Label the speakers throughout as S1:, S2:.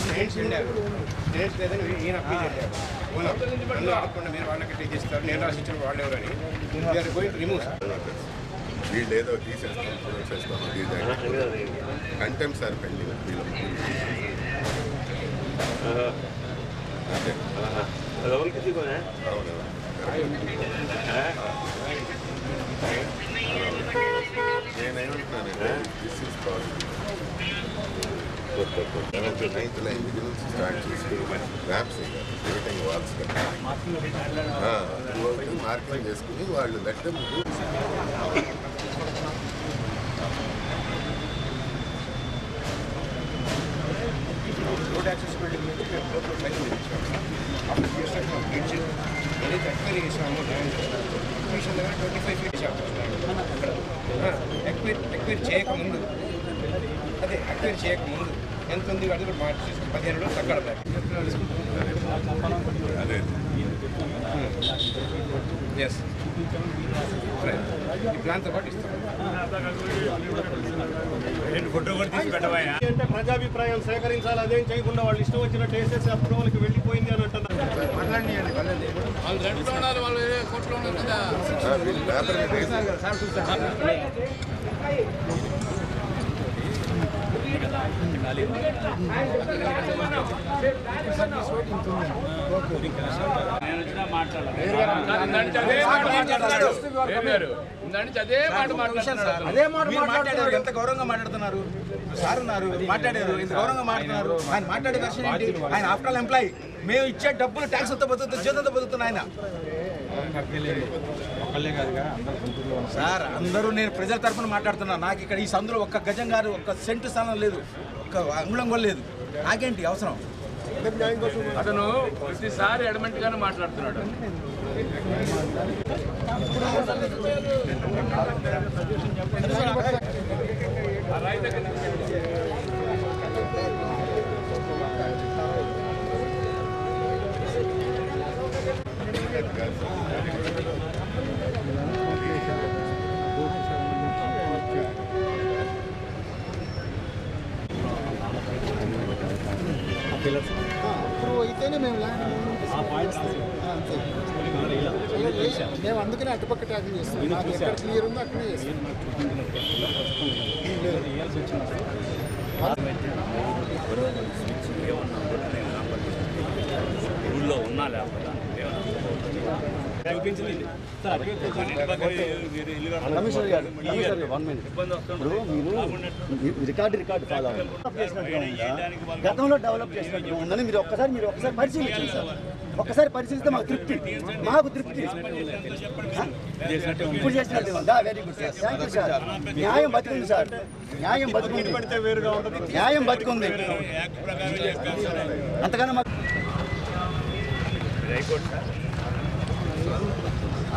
S1: States లేదని ఈయన appeal ఆడకుండా మీరు వాళ్ళకి టీచిస్తారు నేను రాసిచ్చిన వాళ్ళు ఎవరని వీఆర్ గోయింగ్ రిమూవ్
S2: వీళ్ళు ఏదో తీసేస్తాం చేస్తాం అది కంటెంప్ట్ సార్ పెండింగ్ అవును నైన్త్ లైన్ స్టార్ట్ చేసి ర్యాప్స్ వాల్స్ మార్కింగ్ చేసుకుని వాళ్ళు లెక్క
S1: రోడ్ యాక్సెస్ బిల్డింగ్ నుంచి మేము పైకి అప్పుడు చేస్తాం బ్రిడ్జ్ ఏదైతే ఎక్వైరీ చేసామో జాయిన్ ల్యాండ్ మిషన్ దగ్గర ట్వంటీ ఫైవ్ ఫీట్ చేసాము అక్కడ ఎక్వైరీ ఎక్వైరీ చేయకముందు అదే ఎక్వైర్ చేయకముందు ఎంత ఉంది అది కూడా మార్చేసి పదిహేను రోజులు తగ్గడ ఎస్ ఈ ప్లాన్తో పాటు ఇస్తాం
S3: ప్రజాభిప్రాయం సేకరించాలి అదేం చేయకుండా వాళ్ళు ఇష్టం వచ్చినట్టు వేసేసి అప్రూవల్కి వెళ్ళిపోయింది అని
S1: వాళ్ళని
S2: వీళ్ళు పేపర్ మీద వేసి
S4: అదే మాట మాట్లాడారు ఎంత గౌరవంగా మాట్లాడుతున్నారు. సార్ ఉన్నారు. మాట్లాడారు. ఎంత గౌరవంగా మాట్లాడుతున్నారు. ఆయన మాట్లాడే దర్శనం ఆయన ఆఫ్టర్ ఎంప్లాయీ. మేము ఇచ్చే డబ్బులు ట్యాక్స్ అంతా బతుకుతుంది జీతంతో బతుకుతున్నా ఆయన. సార్ అందరూ నేను ప్రజల తరఫున మాట్లాడుతున్నా. నాకు ఇక్కడ ఈ సందులో ఒక్క గజం గారు ఒక్క సెంటు స్థానం లేదు. ఒక్క అంగుళం కూడా లేదు. నాకేంటి అవసరం?
S5: అతను ప్రతిసారి ఎడమెంట్ గానే మాట్లాడుతున్నాడు
S6: అప్పుడు అయితేనే మేము ల్యాండ్ మేము అందుకనే అటుపక్క ట్యాకిల్ చేస్తాం నాకు ఎక్కడ క్లియర్ ఉందో అక్కడే చేస్తాం
S5: ఊళ్ళో ఉన్నా లేకపోతే
S7: కమిషనర్ గారు కమిషనర్ గారు వన్ మినిట్ ఇప్పుడు మీరు రికార్డు రికార్డు ఫాలో గతంలో డెవలప్ చేసినట్టుగా ఉందని మీరు ఒక్కసారి మీరు ఒక్కసారి పరిశీలించండి సార్. ఒక్కసారి పరిశీలిస్తే మాకు తృప్తి. మాకు తృప్తి. ఇప్పుడు చేసినట్టు very good sir thank you sir న్యాయం బతికుంది సార్ న్యాయం బతికుంది. న్యాయం బతికుంది. అంతకన్నా మాకు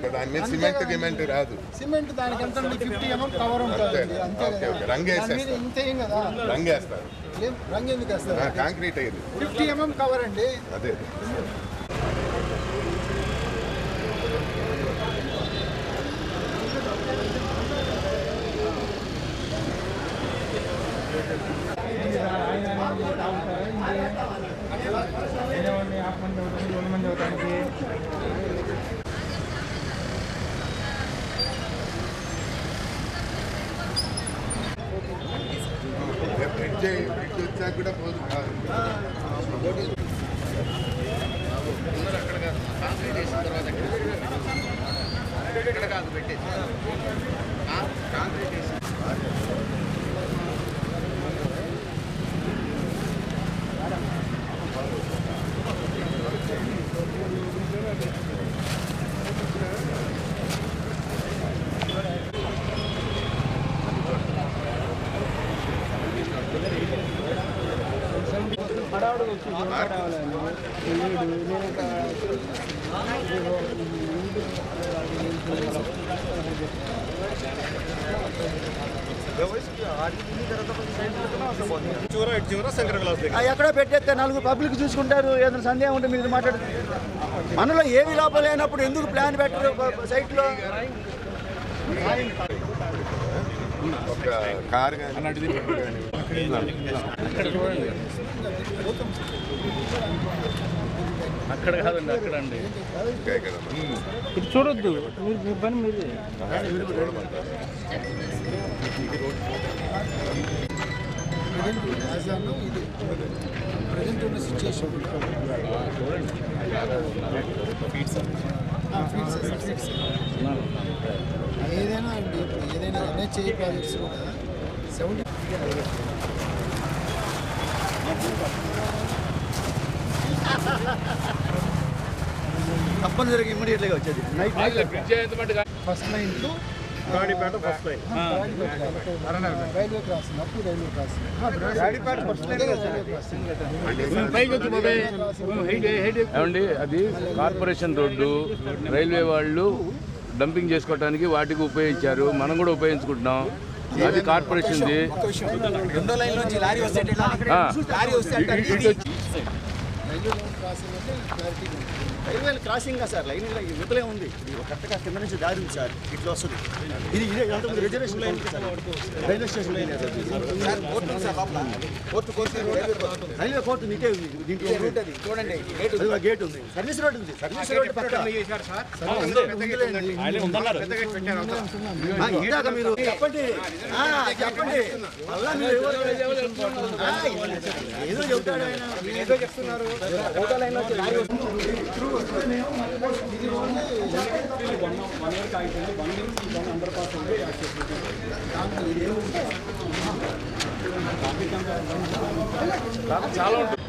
S2: ఇంకా దాని మీద సిమెంట్ గిమెంట్ రాదు.
S6: సిమెంట్ దానికి ఎంత ఫిఫ్టీ ఎంఎం కవర్ ఉంటుంది.
S2: అంతే. ఓకే.
S6: కదా? కదా
S2: రంగేస్తారు
S6: ఏం? రంగు ఎందుకు
S2: కాంక్రీట్ అయ్యేది.
S6: ఫిఫ్టీ ఎంఎం కవర్ అండి.
S2: అదే. బ్రిడ్జ్ బ్రిడ్జ్ వచ్చాక కూడా పోదు. కాదు
S6: హడావుడిగా వచ్చింది
S3: చివర
S7: ఎక్కడో పెట్టేస్తే నలుగురు పబ్లిక్ చూసుకుంటారు. ఏదైనా సందేహం ఉంటే మీరు మాట్లాడు. మనలో ఏమి లోపం లేనప్పుడు ఎందుకు ప్లాన్ పెట్టరు సైట్లో?
S2: ఒక కార్ కానీ
S5: అక్కడ కాదండి అక్కడ అండి ఇది చూడొద్దు. మీ పని మీది.
S6: ప్రజెంట్ రాజధాని ఇది ప్రజెంట్ ఉన్న సిచ్యుయేషన్ ఏదైనా అండి ఇప్పుడు ఏదైనా ఎన్హెచ్ఐ ప్రాజెక్ట్స్ కూడా సెవెంటీ
S7: తప్పనిసరిగా ఇమ్మీడియట్గా వచ్చేది. Night
S6: first line to
S3: first line
S6: railway
S5: ఏమండి అది కార్పొరేషన్ రోడ్డు రైల్వే వాళ్ళు డంపింగ్ చేసుకోవడానికి వాటికి ఉపయోగించారు మనం కూడా ఉపయోగించుకుంటున్నాం. అది కార్పొరేషన్ది.
S4: రెండో లైన్ నుంచి లారీ వస్తే. లారీ వస్తే
S5: ఇటు-
S4: అంటే
S5: ఇటు వచ్చి
S6: రైల్వే క్రాసింగ్
S7: సార్ లైన్ యువతలే ఉంది. ఇది కరెక్ట్గా కింద నుంచి దారి ఉంది సార్ ఇట్లా వస్తుంది. ఇది ఇదే అంతకుముందు reservation line sir railway station line
S4: railway court
S7: మీకే ఉంది దీంట్లో
S4: చూడండి గేట్
S7: అది ఒక గేట్ ఉంది. సర్వీస్ రోడ్ ఉంది సర్వీస్ రోడ్ పక్క ఆ, ఇందాక మీరు చెప్పండి. చెప్పండి. మళ్ళా మీరు ఏదో చెప్తాడు ఆయన.
S4: ఏదో చెప్తున్నారు. లైన్ నుంచి లారీ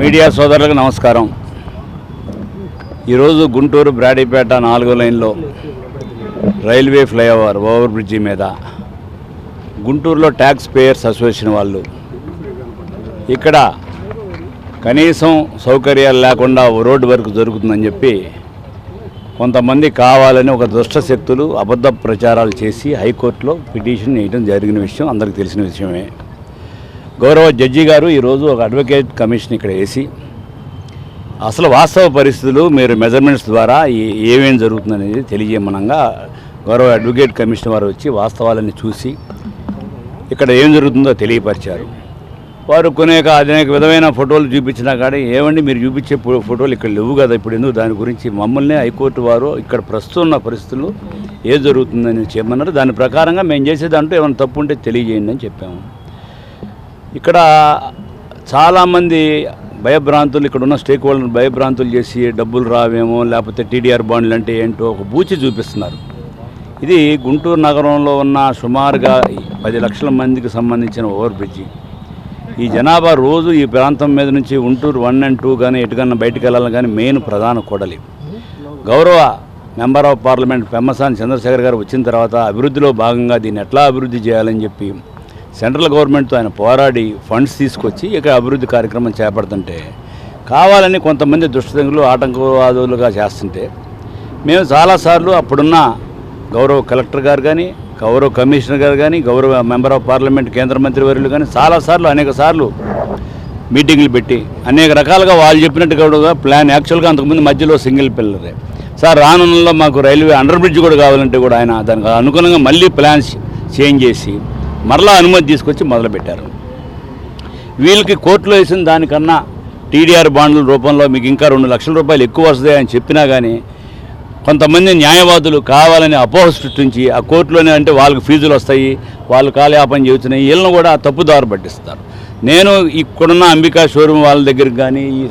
S5: మీడియా సోదరులకు నమస్కారం. ఈరోజు గుంటూరు బ్రాడీపేట నాలుగో లైన్లో రైల్వే ఫ్లైఓవర్ ఓవర్ బ్రిడ్జి మీద గుంటూరులో ట్యాక్స్ పేయర్స్ అసోసియేషన్ వాళ్ళు. ఇక్కడ కనీసం సౌకర్యాలు లేకుండా ఓ రోడ్డు వరకు జరుగుతుందని చెప్పి కొంతమంది కావాలని ఒక దుష్ట శక్తులు అబద్ధ ప్రచారాలు చేసి హైకోర్టులో పిటిషన్ వేయడం జరిగిన విషయం అందరికీ తెలిసిన విషయమే. గౌరవ జడ్జి గారు ఈరోజు ఒక అడ్వకేట్ కమిషన్ ఇక్కడ వేసి అసలు వాస్తవ పరిస్థితులు మీరు మెజర్మెంట్స్ ద్వారా ఏ- ఏమేం జరుగుతుందనేది తెలియజేయమనంగా గౌరవ అడ్వకేట్ కమిషన్ వారు వచ్చి వాస్తవాలని చూసి ఇక్కడ ఏం జరుగుతుందో తెలియపరిచారు. వారు కొనేక అనేక విధమైన ఫోటోలు చూపించినా కానీ ఏమండి మీరు చూపించే ఫోటోలు ఇక్కడ లేవు కదా ఇప్పుడు ఎందుకు దాని గురించి మమ్మల్ని హైకోర్టు వారు ఇక్కడ ప్రస్తుతం ఉన్న పరిస్థితుల్లో ఏం జరుగుతుందని చెప్పమన్నారు. దాని ప్రకారంగా మేము చేసే దాంట్లో ఏమైనా తప్పు ఉంటే తెలియజేయండి అని చెప్పాము. ఇక్కడ చాలామంది భయభ్రాంతులు ఇక్కడ ఉన్న స్టేక్ హోల్డర్ భయభ్రాంతులు చేసి డబ్బులు రావేమో లేకపోతే టీడీఆర్ బాండ్లు అంటే ఏంటో ఒక బూచి చూపిస్తున్నారు. ఇది గుంటూరు నగరంలో ఉన్న సుమారుగా పది లక్షల మందికి సంబంధించిన ఓవర్ బ్రిడ్జి. ఈ జనాభా రోజు ఈ ప్రాంతం మీద నుంచి గుంటూరు వన్ అండ్ టూ కానీ ఎటుకన్నా బయటకు వెళ్ళాలని కానీ మెయిన్ ప్రధాన కూడలి గౌరవ member of parliament Pemmasani Chandrasekhar గారు వచ్చిన తర్వాత అభివృద్ధిలో భాగంగా దీన్ని ఎట్లా అభివృద్ధి చేయాలని చెప్పి సెంట్రల్ గవర్నమెంట్తో ఆయన పోరాడి ఫండ్స్ తీసుకొచ్చి ఇక్కడ అభివృద్ధి కార్యక్రమం చేపడుతుంటే కావాలని కొంతమంది దుష్టతంగులు ఆటంకవాదులుగా చేస్తుంటే మేము చాలాసార్లు అప్పుడున్న గౌరవ కలెక్టర్ గారు కానీ గౌరవ కమిషనర్ గారు కానీ గౌరవ మెంబర్ ఆఫ్ పార్లమెంట్ కేంద్ర మంత్రి వర్యులు కానీ చాలాసార్లు అనేక సార్లు మీటింగ్లు పెట్టి అనేక రకాలుగా వాళ్ళు చెప్పినట్టుగా ప్లాన్ యాక్చువల్గా అంతకుముందు మధ్యలో సింగిల్ పిల్లరే. సార్ రానున్నలో మాకు రైల్వే అండర్ బ్రిడ్జ్ కూడా కావాలంటే కూడా ఆయన దానికి అనుగుణంగా మళ్ళీ ప్లాన్స్ చేంజ్ చేసి మరలా అనుమతి తీసుకొచ్చి మొదలుపెట్టారు. వీళ్ళకి కోర్టులో వేసిన దానికన్నా టీడీఆర్ బాండ్ల రూపంలో మీకు ఇంకా రెండు లక్షల రూపాయలు ఎక్కువ వస్తాయని అని చెప్పినా కానీ కొంతమంది న్యాయవాదులు కావాలని అపోహ సృష్టించి ఆ కోర్టులోనే అంటే వాళ్ళకి ఫీజులు వస్తాయి వాళ్ళు కాలయాపన చేస్తున్నాయి వీళ్ళని కూడా తప్పుదారు పట్టిస్తారు. నేను ఇక్కడున్న అంబికా షోరూమ్ వాళ్ళ దగ్గరికి కానీ ఈ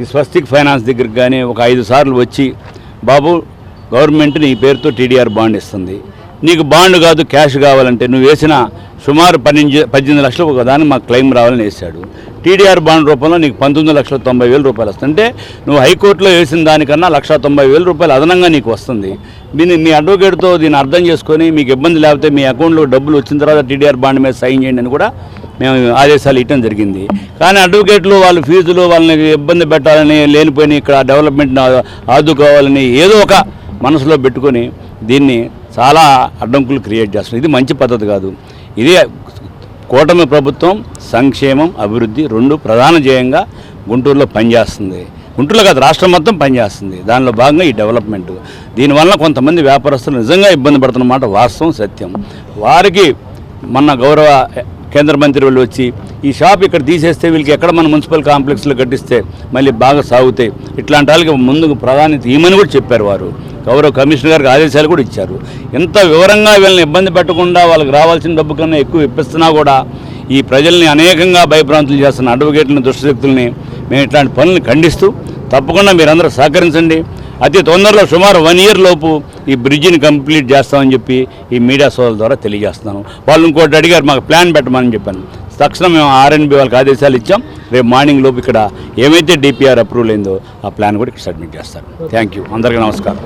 S5: ఈ స్వస్తిక్ ఫైనాన్స్ దగ్గరికి కానీ ఒక ఐదు సార్లు వచ్చి బాబు గవర్నమెంట్ నీ పేరుతో టీడీఆర్ బాండ్ ఇస్తుంది. నీకు బాండ్ కాదు క్యాష్ కావాలంటే నువ్వు వేసిన సుమారు పన్నెండు పద్దెనిమిది లక్షలు ఒక దాన్ని మాకు క్లెయిమ్ రావాలని వేశాడు. టీడీఆర్ బాండ్ రూపంలో నీకు పంతొమ్మిది లక్షల తొంభై వేల రూపాయలు వస్తుంది అంటే నువ్వు హైకోర్టులో వేసిన దానికన్నా లక్ష తొంభై వేల రూపాయలు అదనంగా నీకు వస్తుంది. దీన్ని మీ అడ్వకేట్తో దీన్ని అర్థం చేసుకొని మీకు ఇబ్బంది లేకపోతే మీ అకౌంట్లో డబ్బులు వచ్చిన తర్వాత టీడీఆర్ బాండ్ మీద సైన్ చేయండి అని కూడా మేము ఆదేశాలు ఇవ్వడం జరిగింది. కానీ అడ్వకేట్లు వాళ్ళ ఫీజులు వాళ్ళని ఇబ్బంది పెట్టాలని లేనిపోయిన ఇక్కడ డెవలప్మెంట్ ఆదుకోవాలని ఏదో ఒక మనసులో పెట్టుకొని దీన్ని చాలా అడ్డంకులు క్రియేట్ చేస్తున్నాయి. ఇది మంచి పద్ధతి కాదు. ఇది కూటమి ప్రభుత్వం సంక్షేమం అభివృద్ధి రెండు ప్రధాన ధ్యేయంగా గుంటూరులో పనిచేస్తుంది. గుంటూరులో కాదు రాష్ట్రం మొత్తం పనిచేస్తుంది. దానిలో భాగంగా ఈ డెవలప్మెంట్. దీనివల్ల కొంతమంది వ్యాపారస్తులు నిజంగా ఇబ్బంది పడుతున్నమాట వాస్తవం సత్యం. వారికి మొన్న గౌరవ కేంద్ర మంత్రి వాళ్ళు వచ్చి ఈ షాప్ ఇక్కడ తీసేస్తే వీళ్ళకి ఎక్కడ మన మున్సిపల్ కాంప్లెక్స్లో కట్టిస్తే మళ్ళీ బాగా సాగుతాయి. ఇట్లాంటి వాళ్ళకి ముందుకు ప్రాధాన్యత ఇవ్వమని కూడా చెప్పారు వారు. గౌరవ కమిషనర్ గారికి ఆదేశాలు కూడా ఇచ్చారు. ఎంత వివరంగా వీళ్ళని ఇబ్బంది పెట్టకుండా వాళ్ళకి రావాల్సిన డబ్బు కన్నా ఎక్కువ ఇప్పిస్తున్నా కూడా ఈ ప్రజల్ని అనేకంగా భయభ్రాంతులు చేస్తున్న అడ్వకేట్లని దుష్టశక్తుల్ని మేము ఇట్లాంటి పనులను ఖండిస్తూ తప్పకుండా మీరందరూ సహకరించండి. అతి తొందరలో సుమారు వన్ ఇయర్ లోపు ఈ బ్రిడ్జిని కంప్లీట్ చేస్తామని చెప్పి ఈ మీడియా సోదరుల ద్వారా తెలియజేస్తున్నాను. వాళ్ళు ఇంకోటి అడిగారు మాకు ప్లాన్ పెట్టమని చెప్పాను. తక్షణం మేము ఆర్ఎన్బి వాళ్ళకి ఆదేశాలు ఇచ్చాం. రేపు మార్నింగ్ లోపు ఇక్కడ ఏమైతే డిపిఆర్ అప్రూవల్ అయిందో ఆ ప్లాన్ కూడా ఇక్కడ సబ్మిట్ చేస్తారు థ్యాంక్ యూ. అందరికీ నమస్కారం.